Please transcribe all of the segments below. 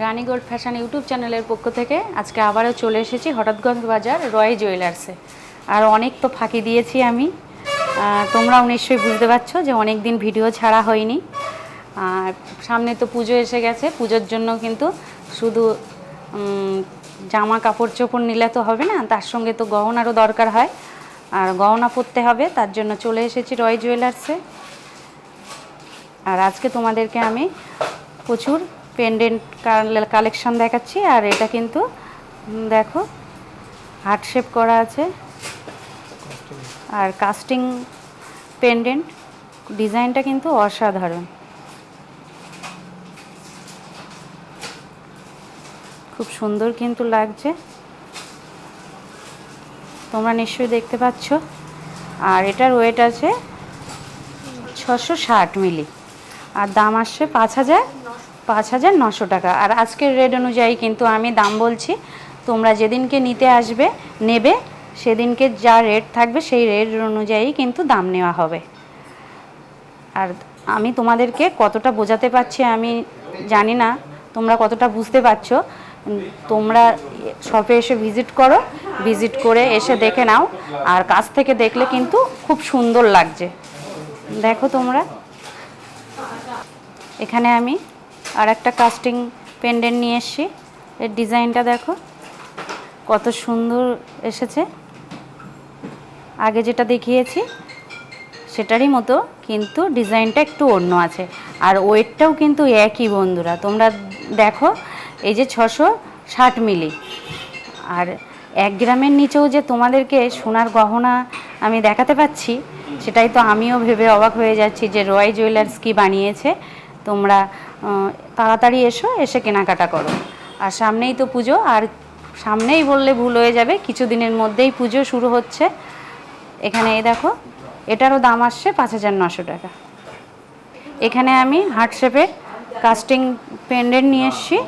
রানী gold fashion YouTube চ্যানেলের পক্ষ থেকে আজকে আবারও চলে এসেছি হঠাৎগঞ্জ বাজার রয় জুয়েলার্সে। আর অনেক তো ফাঁকি দিয়েছি আমি। তোমরাও নিশ্চয়ই বুঝতে পারছ যে অনেক দিন ভিডিও ছাড়া হয়নি। আর সামনে তো পুজো এসে গেছে, পুজোর জন্য কিন্তু শুধু জামা কাপড় চোপড় নিলে তো হবে না, তার সঙ্গে তো গহনারও দরকার হয়। আর গহনা পরতে হবে, তার জন্য চলে এসেছি রয় জুয়েলার্সে। আর আজকে তোমাদেরকে আমি প্রচুর পেন্ডেন্ট কালেকশন দেখাচ্ছি, আর এটা কিন্তু দেখো হার্ট শেপ করা আছে। আর কাস্টিং পেন্ডেন্ট ডিজাইনটা কিন্তু অসাধারণ। খুব সুন্দর কিন্তু লাগছে। তোমরা নিশ্চয়ই দেখতে পাচ্ছ। আর এটার ওয়েট আছে ছশো ষাট মিলি আর দাম আসছে পাঁচ হাজার পাঁচ হাজার নশো টাকা। আর আজকের রেট অনুযায়ী কিন্তু আমি দাম বলছি, তোমরা যেদিনকে নিতে আসবে, নেবে, সেদিনকে যা রেট থাকবে সেই রেট অনুযায়ী কিন্তু দাম নেওয়া হবে। আর আমি তোমাদেরকে কতটা বোঝাতে পারছি আমি জানি না, তোমরা কতটা বুঝতে পারছ। তোমরা শপে এসে ভিজিট করো ভিজিট করে এসে দেখে নাও, আর কাছ থেকে দেখলে কিন্তু খুব সুন্দর লাগছে। দেখো তোমরা। এখানে আমি আর একটা কাস্টিং পেন্ডেন্ট নিয়ে এসেছি। এর ডিজাইনটা দেখো, কত সুন্দর এসেছে। আগে যেটা দেখিয়েছি, সেটারই মতো, কিন্তু ডিজাইনটা একটু অন্য আছে। আর ওয়েটটাও কিন্তু একই বন্ধুরা, তোমরা দেখো, এই যে ছশো ষাট মিলি। আর এক গ্রামের নিচেও যে তোমাদেরকে সোনার গহনা আমি দেখাতে পাচ্ছি, সেটাই তো আমিও ভেবে অবাক হয়ে যাচ্ছি যে রয় জুয়েলার্স কি বানিয়েছে। তোমরা তাড়াতাড়ি এসো, এসে কেনাকাটা করো। আর সামনেই তো পুজো, আর সামনেই বললে ভুল হয়ে যাবে, কিছুদিনের মধ্যেই পুজো শুরু হচ্ছে। এখানে এই দেখো, এটারও দাম আসছে পাঁচ হাজার নশো টাকা। এখানে আমি হার্ট শেপের কাস্টিং পেন্ডেন্ট নিয়ে এসেছি।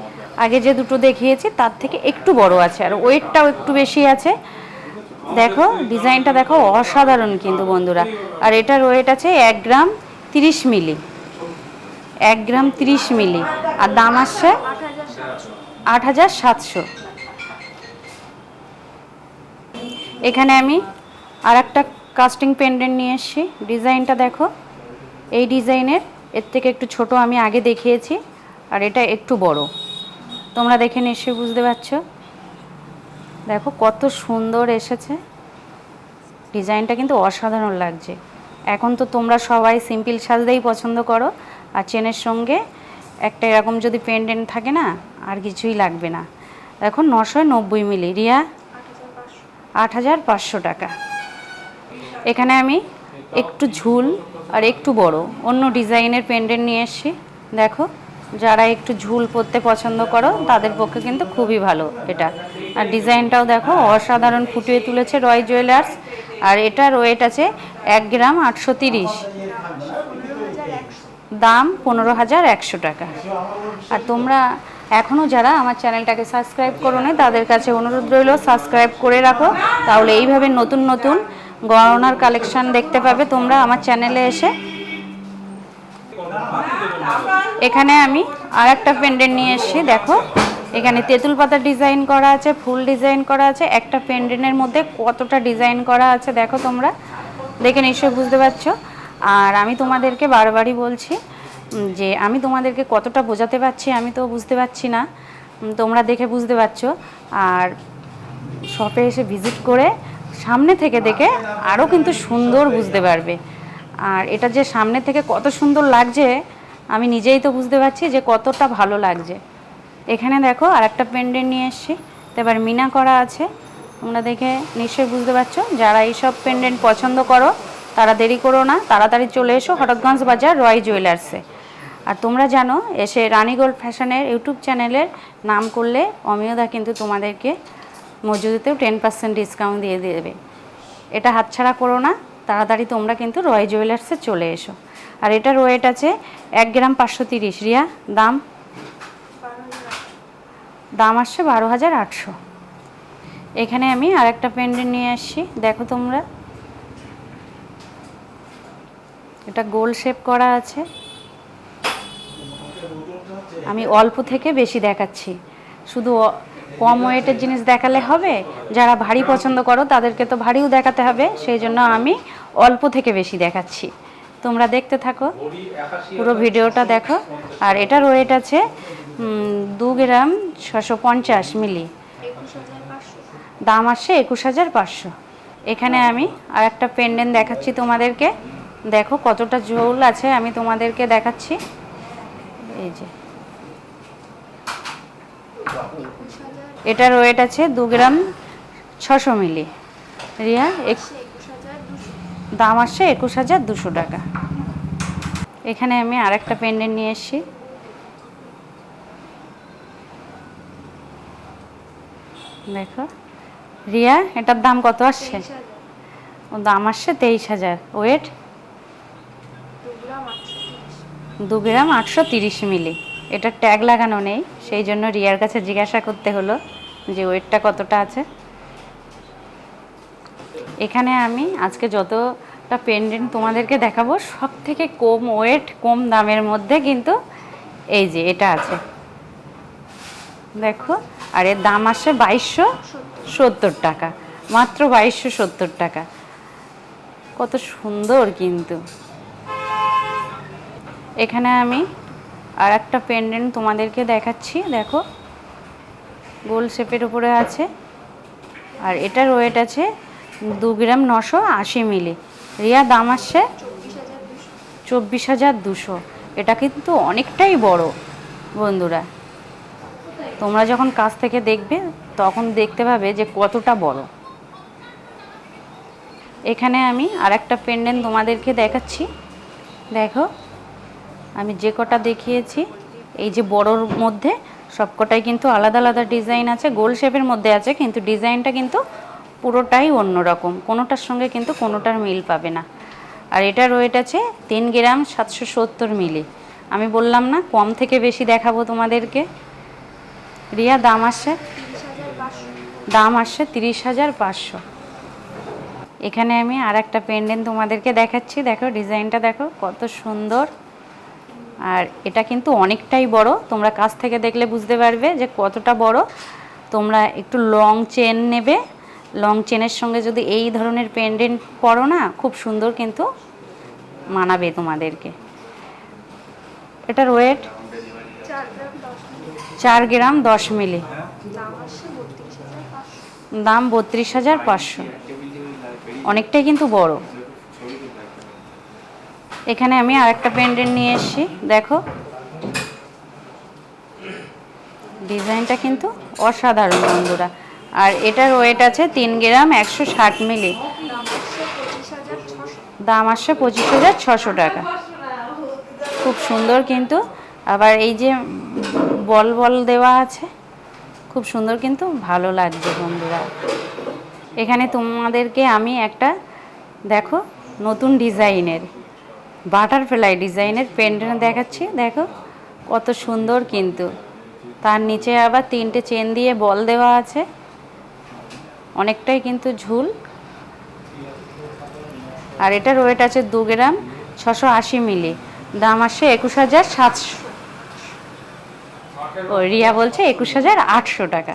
আগে যে দুটো দেখিয়েছি, তার থেকে একটু বড় আছে, আর ওয়েটটাও একটু বেশি আছে। দেখো, ডিজাইনটা দেখো অসাধারণ কিন্তু বন্ধুরা। আর এটার ওয়েট আছে এক গ্রাম তিরিশ মিলি। এক গ্রাম তিরিশ মিলি। আর দাম আসছে আট হাজার সাতশো। এখানে আমি আর একটা কাস্টিং পেন্ডেন্ট নিয়ে এসেছি। ডিজাইনটা দেখো। এই ডিজাইনের, এর থেকে একটু ছোট আমি আগে দেখিয়েছি, আর এটা একটু বড়। তোমরা দেখে নিশ্চয়ই বুঝতে পারছ। দেখো কত সুন্দর এসেছে। ডিজাইনটা কিন্তু অসাধারণ লাগছে। এখন তো তোমরা সবাই সিম্পল সাজতেই পছন্দ করো। আর চেনের সঙ্গে একটা এরকম যদি পেন্ডেন্ট থাকে না, আর কিছুই লাগবে না। এখন নশো নব্বই মিলি। রিয়া? আট হাজার পাঁচশো। টাকা। এখানে আমি একটু ঝুল আর একটু বড়। অন্য ডিজাইনের পেন্ডেন্ট নিয়ে এসেছি। দেখো, যারা একটু ঝুল পরতে পছন্দ করো, তাদের পক্ষে কিন্তু খুবই ভালো এটা। আর ডিজাইনটাও দেখো, অসাধারণ ফুটিয়ে তুলেছে রয় জুয়েলার্স। আর এটার ওয়েট আছে এক গ্রাম আটশো তিরিশ। দাম পনেরো হাজার একশো টাকা। আর তোমরা এখনও যারা আমার চ্যানেলটাকে সাবস্ক্রাইব করো না, তাদের কাছে অনুরোধ রইল, সাবস্ক্রাইব করে রাখো। তাহলে এইভাবে নতুন নতুন গহনার কালেকশন দেখতে পাবে তোমরা আমার চ্যানেলে এসে। এখানে আমি আর একটা পেন্ডেন্ট নিয়ে এসেছি, দেখো। এখানে তেঁতুল পাতার ডিজাইন করা আছে, ফুল ডিজাইন করা আছে, একটা পেন্ডেন্টের মধ্যে কতটা ডিজাইন করা আছে দেখো তোমরা। দেখে নিশ্চয়ই বুঝতে পারছ। আর আমি তোমাদেরকে বারবারই বলছি যে আমি তোমাদেরকে কতটা বোঝাতে পারছি আমি তো বুঝতে পারছি না। তোমরা দেখে বুঝতে পারছ। আর শপে এসে ভিজিট করে সামনে থেকে দেখে আরও কিন্তু সুন্দর বুঝতে পারবে। আর এটা যে সামনে থেকে কত সুন্দর লাগছে, আমি নিজেই তো বুঝতে পারছি যে কতটা ভালো লাগছে। এখানে দেখো আর একটা পেন্ডেন্ট নিয়ে এসেছি। এবার মিনা করা আছে। তোমরা দেখে নিশ্চয়ই বুঝতে পারছ, যারা এইসব পেন্ডেন্ট পছন্দ করো তারা দেরি করো না, তাড়াতাড়ি চলে এসো হঠাৎগঞ্জ বাজার রয় জুয়েলার্সে আর তোমরা জানো, এসে রানী গোল্ড ফ্যাশনের ইউটিউব চ্যানেলের নাম করলে অমিয়দা কিন্তু তোমাদেরকে মজুরিতেও টেন পার্সেন্ট ডিসকাউন্ট দিয়ে দেবে। এটা হাতছাড়া করো না, তাড়াতাড়ি তোমরা কিন্তু রয় জুয়েলার্সে চলে এসো। আর এটার ওয়েট আছে এক গ্রাম পাঁচশো তিরিশ রিয়া, দাম? দাম আসছে বারো হাজার আটশো। এখানে আমি আর একটা পেন্ডেন্ট নিয়ে আসছি, দেখো তোমরা। এটা গোল শেপ করা আছে। আমি অল্প থেকে বেশি দেখাচ্ছি। শুধু কম ওয়েটের জিনিস দেখালে হবে। যারা ভারী পছন্দ করো, তাদেরকে তো ভারীও দেখাতে হবে। সেই জন্য আমি অল্প থেকে বেশি দেখাচ্ছি। তোমরা দেখতে থাকো। পুরো ভিডিওটা দেখো। আর এটার ওয়েট আছে দু গ্রাম ছশো পঞ্চাশ মিলি। দাম আসছে একুশ হাজার পাঁচশো। এখানে আমি আর একটা পেন্ডেন্ট দেখাচ্ছি তোমাদেরকে। দেখো কতটা ঝোল আছে, আমি তোমাদেরকে দেখাচ্ছি। এই যে। এটার ওয়েট আছে দু গ্রাম ছশো মিলি। রিয়া দাম আসছে একুশ হাজার দুশো টাকা। এখানে আমি আরেকটা পেন্ডেন্ট নিয়ে এসেছি। দেখো। রিয়া, এটার দাম কত আসছে? ও, দাম আসছে তেইশ হাজার। ওয়েট। দু গ্রাম আটশো তিরিশ মিলি। এটা ট্যাগ লাগানো নেই, সেই জন্য রিয়ার কাছে জিজ্ঞাসা করতে হলো যে ওয়েটটা কতটা আছে। এখানে আমি আজকে যতটা পেন্ডেন্ট তোমাদেরকে দেখাবো সব থেকে কম ওয়েট কম দামের মধ্যে কিন্তু এই যে এটা আছে। দেখো, আর এর দাম আসছে বাইশশো সত্তর টাকা, মাত্র বাইশশো সত্তর টাকা। কত সুন্দর কিন্তু। এখানে আমি আর একটা পেন্ডেন্ট তোমাদেরকে দেখাচ্ছি, দেখো। গোল শেপের উপরে আছে। আর এটার ওয়েট আছে দু গ্রাম নশো আশি মিলি। রিয়া, দাম আসছে চব্বিশ হাজার দুশো। এটা কিন্তু অনেকটাই বড়, বন্ধুরা। তোমরা যখন কাছ থেকে দেখবে, তখন দেখতে পাবে যে কতটা বড়। এখানে আমি আর একটা পেন্ডেন্ট তোমাদেরকে দেখাচ্ছি। দেখো। আমি যে কটা দেখিয়েছি, এই যে বড়োর মধ্যে সবকটাই কিন্তু আলাদা আলাদা ডিজাইন আছে, গোল শেপের মধ্যে আছে, কিন্তু ডিজাইনটা কিন্তু পুরোটাই অন্যরকম কোনোটার সঙ্গে কিন্তু কোনোটার মিল পাবে না। আর এটার ওয়েট আছে তিন গ্রাম সাতশো সত্তর মিলি। আমি বললাম না, কম থেকে বেশি দেখাবো তোমাদেরকে। রিয়া, দাম আসছে? দাম আসছে তিরিশ হাজার পাঁচশো। এখানে আমি আর একটা পেন্ডেন্ট তোমাদেরকে দেখাচ্ছি। দেখো, ডিজাইনটা দেখো, কত সুন্দর। আর এটা কিন্তু অনেকটাই বড়। তোমরা কাছ থেকে দেখলে বুঝতে পারবে যে কতটা বড়। তোমরা একটু লং চেন নেবে। লং চেনের সঙ্গে যদি এই ধরনের পেন্ডেন্ট পরো না, খুব সুন্দর কিন্তু মানাবে তোমাদেরকে। এটার ওয়েট চার গ্রাম দশ মিলি। দাম বত্রিশ হাজার পাঁচশো। অনেকটাই কিন্তু বড়। এখানে আমি আরেকটা পেন্ডেন্ট নিয়ে এসেছি, দেখো। ডিজাইনটা কিন্তু অসাধারণ বন্ধুরা। আর এটার ওয়েট আছে তিন গ্রাম একশো ষাট মিলি। দাম আসছে পঁচিশ হাজার ছশো টাকা। খুব সুন্দর কিন্তু। আবার এই যে বল বল দেওয়া আছে, খুব সুন্দর কিন্তু, ভালো লাগছে বন্ধুরা। এখানে তোমাদেরকে আমি একটা, দেখো, নতুন ডিজাইনের বাটারফ্লাই ডিজাইনের পেন্ডেন্ট দেখাচ্ছি, দেখো, কত সুন্দর কিন্তু। তার নিচে আবার তিনটে চেন দিয়ে বল দেওয়া আছে। অনেকটাই কিন্তু ঝুল। আর এটার ওয়েট আছে দু গ্রাম ছশো আশি মিলি। দাম আসে একুশ হাজার সাতশো ও, রিয়া বলছে একুশ হাজার আটশো টাকা।